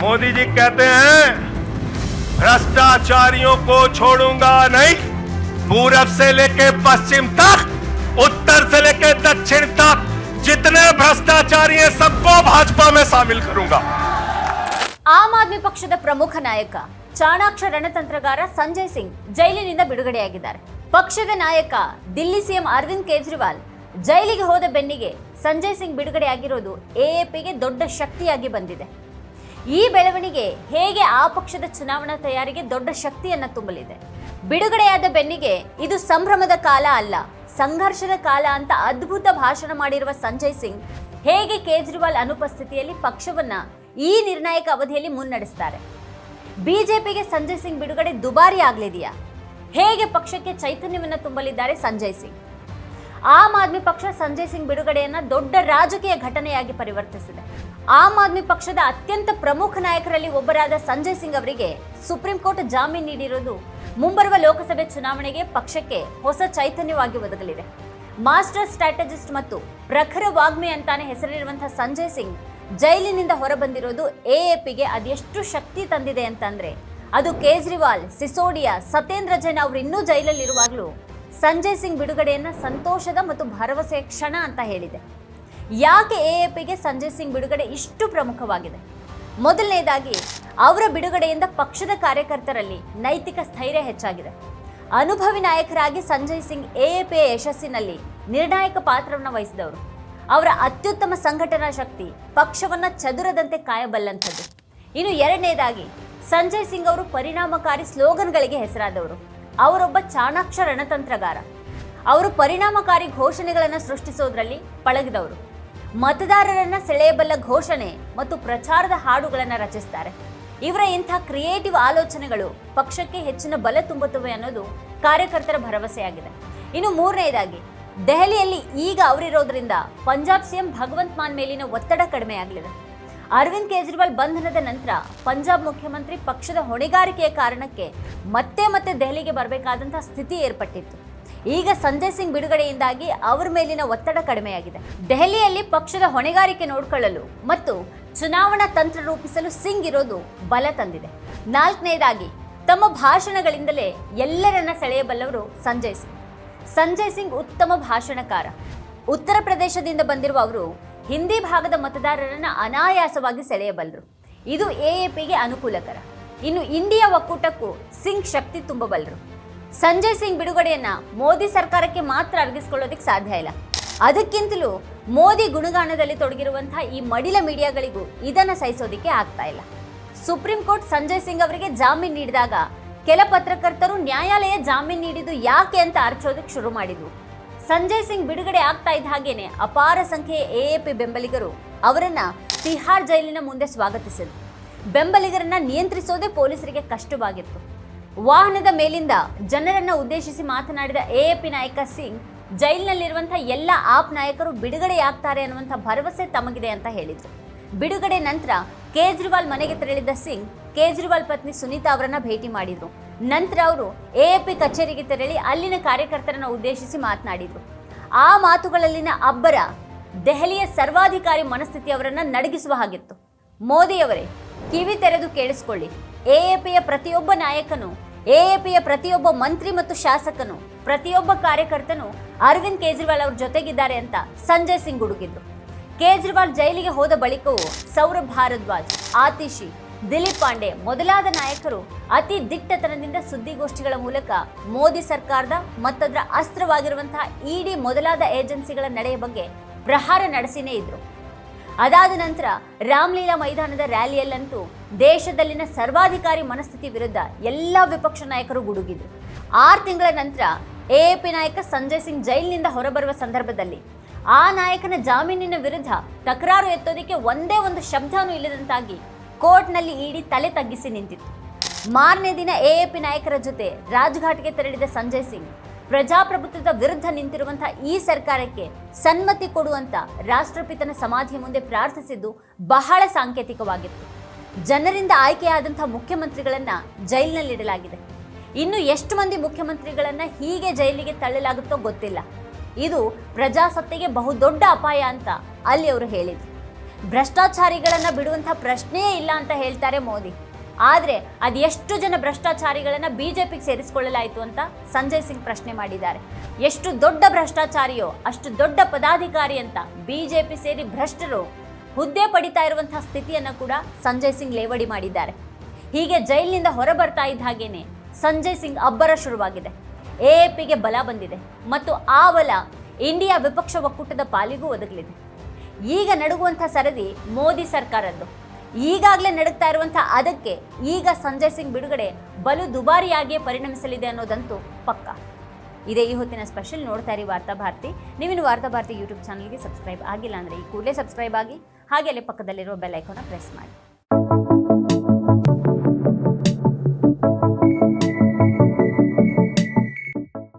मोदी जी कहते हैं भ्रष्टाचारियों को छोड़ूंगा नहीं पूरब से लेके पश्चिम तक उत्तर से लेके दक्षिण तक जितने भ्रष्टाचारी हैं सबको भाजपा में शामिल करूंगा ಆಮ್ ಆದ್ಮಿ ಪಕ್ಷದ ಪ್ರಮುಖ ನಾಯಕ ಚಾಣಾಕ್ಷ ರಣತಂತ್ರಗಾರ ಸಂಜಯ್ ಸಿಂಗ್ ಜೈಲಿನಿಂದ ಬಿಡುಗಡೆಯಾಗಿದ್ದಾರೆ ಪಕ್ಷದ ನಾಯಕ ದಿಲ್ಲಿ ಸಿಎಂ ಅರವಿಂದ್ ಕೇಜ್ರಿವಾಲ್ ಜೈಲಿಗೆ ಹೋದ ಬೆನ್ನಿಗೆ ಸಂಜಯ್ ಸಿಂಗ್ ಬಿಡುಗಡೆಯಾಗಿರೋದು ಎಎಪಿಗೆ ದೊಡ್ಡ ಶಕ್ತಿಯಾಗಿ ಬಂದಿದೆ. ಈ ಬೆಳವಣಿಗೆ ಹೇಗೆ ಆ ಪಕ್ಷದ ಚುನಾವಣಾ ತಯಾರಿಗೆ ದೊಡ್ಡ ಶಕ್ತಿಯನ್ನ ತುಂಬಲಿದೆ? ಬಿಡುಗಡೆಯಾದ ಬೆನ್ನಿಗೆ ಇದು ಸಂಭ್ರಮದ ಕಾಲ ಅಲ್ಲ, ಸಂಘರ್ಷದ ಕಾಲ ಅಂತ ಅದ್ಭುತ ಭಾಷಣ ಮಾಡಿರುವ ಸಂಜಯ್ ಸಿಂಗ್ ಹೇಗೆ ಕೇಜ್ರಿವಾಲ್ ಅನುಪಸ್ಥಿತಿಯಲ್ಲಿ ಪಕ್ಷವನ್ನ ಈ ನಿರ್ಣಾಯಕ ಅವಧಿಯಲ್ಲಿ ಮುನ್ನಡೆಸ್ತಾರೆ? ಬಿಜೆಪಿಗೆ ಸಂಜಯ್ ಸಿಂಗ್ ಬಿಡುಗಡೆ ದುಬಾರಿ ಆಗಲಿದೆಯಾ? ಹೇಗೆ ಪಕ್ಷಕ್ಕೆ ಚೈತನ್ಯವನ್ನು ತುಂಬಲಿದ್ದಾರೆ ಸಂಜಯ್ ಸಿಂಗ್? ಆಮ್ ಆದ್ಮಿ ಪಕ್ಷ ಸಂಜಯ್ ಸಿಂಗ್ ಬಿಡುಗಡೆಯನ್ನ ದೊಡ್ಡ ರಾಜಕೀಯ ಘಟನೆಯಾಗಿ ಪರಿವರ್ತಿಸಿದೆ. ಆಮ್ ಆದ್ಮಿ ಪಕ್ಷದ ಅತ್ಯಂತ ಪ್ರಮುಖ ನಾಯಕರಲ್ಲಿ ಒಬ್ಬರಾದ ಸಂಜಯ್ ಸಿಂಗ್ ಅವರಿಗೆ ಸುಪ್ರೀಂ ಕೋರ್ಟ್ ಜಾಮೀನು ನೀಡಿರುವುದು ಮುಂಬರುವ ಲೋಕಸಭೆ ಚುನಾವಣೆಗೆ ಪಕ್ಷಕ್ಕೆ ಹೊಸ ಚೈತನ್ಯವಾಗಿ ಒದಗಲಿದೆ. ಮಾಸ್ಟರ್ ಸ್ಟ್ರಾಟಜಿಸ್ಟ್ ಮತ್ತು ಪ್ರಖರ ವಾಗ್ಮಿ ಅಂತಾನೆ ಹೆಸರಿರುವಂತಹ ಸಂಜಯ್ ಸಿಂಗ್ ಜೈಲಿನಿಂದ ಹೊರಬಂದಿರೋದು ಎಎಪಿಗೆ ಅದೆಷ್ಟು ಶಕ್ತಿ ತಂದಿದೆ ಅಂತಂದ್ರೆ ಅದು ಕೇಜ್ರಿವಾಲ್, ಸಿಸೋಡಿಯಾ ಸತೇಂದ್ರ ಜೈನ್ ಅವರು ಇನ್ನೂ ಜೈಲಲ್ಲಿರುವಾಗಲೂ ಸಂಜಯ್ ಸಿಂಗ್ ಬಿಡುಗಡೆಯನ್ನು ಸಂತೋಷದ ಮತ್ತು ಭರವಸೆಯ ಕ್ಷಣ ಅಂತ ಹೇಳಿದೆ. ಯಾಕೆ ಎ ಎ ಪಿಗೆ ಸಂಜಯ್ ಸಿಂಗ್ ಬಿಡುಗಡೆ ಇಷ್ಟು ಪ್ರಮುಖವಾಗಿದೆ? ಮೊದಲನೇದಾಗಿ, ಅವರ ಬಿಡುಗಡೆಯಿಂದ ಪಕ್ಷದ ಕಾರ್ಯಕರ್ತರಲ್ಲಿ ನೈತಿಕ ಸ್ಥೈರ್ಯ ಹೆಚ್ಚಾಗಿದೆ. ಅನುಭವಿ ನಾಯಕರಾಗಿ Sanjay Singh A A P ಯಶಸ್ಸಿನಲ್ಲಿ ನಿರ್ಣಾಯಕ ಪಾತ್ರವನ್ನು ವಹಿಸಿದವರು. ಅವರ ಅತ್ಯುತ್ತಮ ಸಂಘಟನಾ ಶಕ್ತಿ ಪಕ್ಷವನ್ನ ಚದುರದಂತೆ ಕಾಯಬಲ್ಲಂಥದ್ದು. ಇನ್ನು ಎರಡನೇದಾಗಿ, ಸಂಜಯ್ ಸಿಂಗ್ ಅವರು ಪರಿಣಾಮಕಾರಿ ಸ್ಲೋಗನ್ಗಳಿಗೆ ಹೆಸರಾದವರು. ಅವರೊಬ್ಬ ಚಾಣಾಕ್ಷ ರಣತಂತ್ರಗಾರ. ಅವರು ಪರಿಣಾಮಕಾರಿ ಘೋಷಣೆಗಳನ್ನು ಸೃಷ್ಟಿಸೋದ್ರಲ್ಲಿ ಪಳಗಿದವರು. ಮತದಾರರನ್ನ ಸೆಳೆಯಬಲ್ಲ ಘೋಷಣೆ ಮತ್ತು ಪ್ರಚಾರದ ಹಾಡುಗಳನ್ನು ರಚಿಸ್ತಾರೆ. ಇವರ ಇಂಥ ಕ್ರಿಯೇಟಿವ್ ಆಲೋಚನೆಗಳು ಪಕ್ಷಕ್ಕೆ ಹೆಚ್ಚಿನ ಬಲ ತುಂಬುತ್ತವೆ ಅನ್ನೋದು ಕಾರ್ಯಕರ್ತರ ಭರವಸೆಯಾಗಿದೆ. ಇನ್ನು ಮೂರನೇದಾಗಿ, ದೆಹಲಿಯಲ್ಲಿ ಈಗ ಅವರಿರೋದ್ರಿಂದ ಪಂಜಾಬ್ ಸಿಎಂ ಭಗವಂತ್ ಮಾನ್ ಮೇಲಿನ ಒತ್ತಡ ಕಡಿಮೆಯಾಗಲಿದೆ. ಅರವಿಂದ್ ಕೇಜ್ರಿವಾಲ್ ಬಂಧನದ ನಂತರ ಪಂಜಾಬ್ ಮುಖ್ಯಮಂತ್ರಿ ಪಕ್ಷದ ಹೊಣೆಗಾರಿಕೆಯ ಕಾರಣಕ್ಕೆ ಮತ್ತೆ ಮತ್ತೆ ದೆಹಲಿಗೆ ಬರಬೇಕಾದಂತಹ ಸ್ಥಿತಿ ಏರ್ಪಟ್ಟಿತ್ತು. ಈಗ ಸಂಜಯ್ ಸಿಂಗ್ ಬಿಡುಗಡೆಯಿಂದಾಗಿ ಅವರ ಮೇಲಿನ ಒತ್ತಡ ಕಡಿಮೆಯಾಗಿದೆ. ದೆಹಲಿಯಲ್ಲಿ ಪಕ್ಷದ ಹೊಣೆಗಾರಿಕೆ ನೋಡಿಕೊಳ್ಳಲು ಮತ್ತು ಚುನಾವಣಾ ತಂತ್ರ ರೂಪಿಸಲು ಸಿಂಗ್ ಇರೋದು ಬಲ ತಂದಿದೆ. ನಾಲ್ಕನೇದಾಗಿ, ತಮ್ಮ ಭಾಷಣಗಳಿಂದಲೇ ಎಲ್ಲರನ್ನ ಸೆಳೆಯಬಲ್ಲವರು ಸಂಜಯ್ ಸಿಂಗ್. ಸಂಜಯ್ ಸಿಂಗ್ ಉತ್ತಮ ಭಾಷಣಕಾರ. ಉತ್ತರ ಪ್ರದೇಶದಿಂದ ಬಂದಿರುವ ಅವರು ಹಿಂದಿ ಭಾಗದ ಮತದಾರರನ್ನು ಅನಾಯಾಸವಾಗಿ ಸೆಳೆಯಬಲ್ಲರು. ಇದು ಎಎಪಿಗೆ ಅನುಕೂಲಕರ. ಇನ್ನು ಇಂಡಿಯಾ ಒಕ್ಕೂಟಕ್ಕೂ ಸಿಂಗ್ ಶಕ್ತಿ ತುಂಬಬಲ್ಲರು. ಸಂಜಯ್ ಸಿಂಗ್ ಬಿಡುಗಡೆಯನ್ನ ಮೋದಿ ಸರ್ಕಾರಕ್ಕೆ ಮಾತ್ರ ಅರ್ಗಿಸ್ಕೊಳ್ಳೋದಕ್ಕೆ ಸಾಧ್ಯ ಇಲ್ಲ. ಅದಕ್ಕಿಂತಲೂ ಮೋದಿ ಗುಣಗಾನದಲ್ಲಿ ತೊಡಗಿರುವಂತಹ ಈ ಮಡಿಲ ಮೀಡಿಯಾಗಳಿಗೂ ಇದನ್ನು ಸಹಿಸೋದಿಕ್ಕೆ ಆಗ್ತಾ ಇಲ್ಲ. ಸುಪ್ರೀಂ ಕೋರ್ಟ್ ಸಂಜಯ್ ಸಿಂಗ್ ಅವರಿಗೆ ಜಾಮೀನು ನೀಡಿದಾಗ ಕೆಲ ಪತ್ರಕರ್ತರು ನ್ಯಾಯಾಲಯ ಜಾಮೀನು ನೀಡಿದ್ದು ಯಾಕೆ ಅಂತ ಅರ್ಚೋದಕ್ಕೆ ಶುರು ಮಾಡಿದ್ವು ಸಂಜಯ್ ಸಿಂಗ್ ಬಿಡುಗಡೆ ಆಗ್ತಾ ಇದ್ದ ಹಾಗೇನೆ ಅಪಾರ ಸಂಖ್ಯೆಯ ಎಎಪಿ ಬೆಂಬಲಿಗರು ಅವರನ್ನ ತಿಹಾರ್ ಜೈಲಿನ ಮುಂದೆ ಸ್ವಾಗತಿಸಿದ್ರು. ಬೆಂಬಲಿಗರನ್ನ ನಿಯಂತ್ರಿಸೋದೇ ಪೊಲೀಸರಿಗೆ ಕಷ್ಟವಾಗಿತ್ತು. ವಾಹನದ ಮೇಲಿಂದ ಜನರನ್ನ ಉದ್ದೇಶಿಸಿ ಮಾತನಾಡಿದ ಎಎಪಿ ನಾಯಕ ಸಿಂಗ್ ಜೈಲಿನಲ್ಲಿರುವಂತಹ ಎಲ್ಲ ಆಪ್ ನಾಯಕರು ಬಿಡುಗಡೆಯಾಗ್ತಾರೆ ಅನ್ನುವಂಥ ಭರವಸೆ ತಮಗಿದೆ ಅಂತ ಹೇಳಿದರು. ಬಿಡುಗಡೆ ನಂತರ ಕೇಜ್ರಿವಾಲ್ ಮನೆಗೆ ತೆರಳಿದ ಸಿಂಗ್, ಕೇಜ್ರಿವಾಲ್ ಪತ್ನಿ ಸುನೀತಾ ಅವರನ್ನ ಭೇಟಿ ಮಾಡಿದ್ರು. ನಂತರ ಅವರು ಎಎಪಿ ಕಚೇರಿಗೆ ತೆರಳಿ ಅಲ್ಲಿನ ಕಾರ್ಯಕರ್ತರನ್ನು ಉದ್ದೇಶಿಸಿ ಮಾತನಾಡಿದರು. ಆ ಮಾತುಗಳಲ್ಲಿನ ಅಬ್ಬರ ದೆಹಲಿಯ ಸರ್ವಾಧಿಕಾರಿ ಮನಸ್ಥಿತಿ ಅವರನ್ನು ನಡಗಿಸುವ ಹಾಗಿತ್ತು. ಮೋದಿಯವರೇ, ಕಿವಿ ತೆರೆದು ಕೇಳಿಸ್ಕೊಳ್ಳಿ. ಪಿಯ ಪ್ರತಿಯೊಬ್ಬ ನಾಯಕನು ಎ ಪಿಯ ಪ್ರತಿಯೊಬ್ಬ ಮಂತ್ರಿ ಮತ್ತು ಶಾಸಕನು, ಪ್ರತಿಯೊಬ್ಬ ಕಾರ್ಯಕರ್ತನು ಅರವಿಂದ್ ಕೇಜ್ರಿವಾಲ್ ಅವ್ರ ಜೊತೆಗಿದ್ದಾರೆ ಅಂತ ಸಂಜಯ್ ಸಿಂಗ್ ಹುಡುಗಿದ್ರು ಕೇಜ್ರಿವಾಲ್ ಜೈಲಿಗೆ ಹೋದ ಬಳಿಕವೂ ಸೌರಭ್ ಭಾರದ್ವಾಜ್, ಆತಿಶಿ ದಿಲೀಪ್ ಪಾಂಡೆ ಮೊದಲಾದ ನಾಯಕರು ಅತಿ ದಿಟ್ಟತನದಿಂದ ಸುದ್ದಿಗೋಷ್ಠಿಗಳ ಮೂಲಕ ಮೋದಿ ಸರ್ಕಾರದ ಮತ್ತದರ ಅಸ್ತ್ರವಾಗಿರುವಂತಹ ಇಡಿ ಮೊದಲಾದ ಏಜೆನ್ಸಿಗಳ ನಡೆಯ ಬಗ್ಗೆ ಪ್ರಹಾರ ನಡೆಸಿನೇ ಇದ್ರು. ಅದಾದ ನಂತರ ರಾಮ್ಲೀಲಾ ಮೈದಾನದ ರ್ಯಾಲಿಯಲ್ಲಂತೂ ದೇಶದಲ್ಲಿನ ಸರ್ವಾಧಿಕಾರಿ ಮನಸ್ಥಿತಿ ವಿರುದ್ಧ ಎಲ್ಲ ವಿಪಕ್ಷ ನಾಯಕರು ಗುಡುಗಿದ್ರು. ಆರು ತಿಂಗಳ ನಂತರ ಎಎಪಿ ನಾಯಕ ಸಂಜಯ್ ಸಿಂಗ್ ಜೈಲಿನಿಂದ ಹೊರಬರುವ ಸಂದರ್ಭದಲ್ಲಿ ಆ ನಾಯಕನ ಜಾಮೀನಿನ ವಿರುದ್ಧ ತಕರಾರು ಎತ್ತೋದಕ್ಕೆ ಒಂದೇ ಒಂದು ಶಬ್ದನೂ ಇಲ್ಲದಂತಾಗಿ ಕೋರ್ಟ್ನಲ್ಲಿ ಇಡಿ ತಲೆ ತಗ್ಗಿಸಿ ನಿಂತಿತ್ತು. ಮಾರನೇ ದಿನ ಎಎಪಿ ನಾಯಕರ ಜೊತೆ ರಾಜ್ಘಾಟ್ಗೆ ತೆರಳಿದ ಸಂಜಯ್ ಸಿಂಗ್, ಪ್ರಜಾಪ್ರಭುತ್ವದ ವಿರುದ್ಧ ನಿಂತಿರುವಂತಹ ಈ ಸರ್ಕಾರಕ್ಕೆ ಸನ್ಮತಿ ಕೊಡುವಂತ ರಾಷ್ಟ್ರಪಿತನ ಸಮಾಧಿಯ ಮುಂದೆ ಪ್ರಾರ್ಥಿಸಿದ್ದು ಬಹಳ ಸಾಂಕೇತಿಕವಾಗಿತ್ತು. ಜನರಿಂದ ಆಯ್ಕೆಯಾದಂತಹ ಮುಖ್ಯಮಂತ್ರಿಗಳನ್ನ ಜೈಲಿನಲ್ಲಿಡಲಾಗಿದೆ ಇನ್ನು ಎಷ್ಟು ಮಂದಿ ಮುಖ್ಯಮಂತ್ರಿಗಳನ್ನ ಹೀಗೆ ಜೈಲಿಗೆ ತಳ್ಳಲಾಗುತ್ತೋ ಗೊತ್ತಿಲ್ಲ. ಇದು ಪ್ರಜಾಸತ್ತೆಗೆ ಬಹುದೊಡ್ಡ ಅಪಾಯ ಅಂತ ಅಲ್ಲಿ ಅವರು ಹೇಳಿದರು. ಭ್ರಷ್ಟಾಚಾರಿಗಳನ್ನ ಬಿಡುವಂಥ ಪ್ರಶ್ನೆಯೇ ಇಲ್ಲ ಅಂತ ಹೇಳ್ತಾರೆ ಮೋದಿ. ಆದರೆ ಅದೆಷ್ಟು ಜನ ಭ್ರಷ್ಟಾಚಾರಿಗಳನ್ನು ಬಿ ಜೆ ಪಿಗೆ ಸೇರಿಸಿಕೊಳ್ಳಲಾಯಿತು ಅಂತ ಸಂಜಯ್ ಸಿಂಗ್ ಪ್ರಶ್ನೆ ಮಾಡಿದ್ದಾರೆ. ಎಷ್ಟು ದೊಡ್ಡ ಭ್ರಷ್ಟಾಚಾರಿಯೋ, ಅಷ್ಟು ದೊಡ್ಡ ಪದಾಧಿಕಾರಿ ಅಂತ ಬಿ ಜೆ ಪಿ ಸೇರಿ ಭ್ರಷ್ಟರು ಹುದ್ದೆ ಪಡಿತಾ ಇರುವಂತಹ ಸ್ಥಿತಿಯನ್ನು ಕೂಡ ಸಂಜಯ್ ಸಿಂಗ್ ಲೇವಡಿ ಮಾಡಿದ್ದಾರೆ. ಹೀಗೆ ಜೈಲಿನಿಂದ ಹೊರ ಬರ್ತಾ ಇದ್ದ ಹಾಗೇನೆ ಸಂಜಯ್ ಸಿಂಗ್ ಅಬ್ಬರ ಶುರುವಾಗಿದೆ. ಎ ಎ ಪಿಗೆ ಬಲ ಬಂದಿದೆ ಮತ್ತು ಆ ಬಲ ಇಂಡಿಯಾ ವಿಪಕ್ಷ ಒಕ್ಕೂಟದ ಪಾಲಿಗೂ ಒದಗಲಿದೆ. ಈಗ ನಡುಗುವಂಥ ಸರದಿ ಮೋದಿ ಸರ್ಕಾರದ್ದು. ಈಗಾಗಲೇ ನಡುಗ್ತಾ ಇರುವಂಥ ಅದಕ್ಕೆ ಈಗ ಸಂಜಯ್ ಸಿಂಗ್ ಬಿಡುಗಡೆ ಬಲು ದುಬಾರಿಯಾಗಿಯೇ ಪರಿಣಮಿಸಲಿದೆ ಅನ್ನೋದಂತೂ ಪಕ್ಕ. ಇದೇ ಈ ಹೊತ್ತಿನ ಸ್ಪೆಷಲ್ ನೋಡ್ತಾ ಇರಿ ವಾರ್ತಾ ಭಾರತಿ. ನೀವಿನ್ನು ವಾರ್ತಾ ಭಾರತಿ ಯೂಟ್ಯೂಬ್ ಚಾನಲ್ಗೆ ಸಬ್ಸ್ಕ್ರೈಬ್ ಆಗಿಲ್ಲ ಅಂದರೆ ಈ ಕೂಡಲೇ ಸಬ್ಸ್ಕ್ರೈಬ್ ಆಗಿ ಹಾಗೆ ಅಲ್ಲಿ ಪಕ್ಕದಲ್ಲಿರೋ ಬೆಲ್ ಐಕಾನ ಪ್ರೆಸ್ ಮಾಡಿ.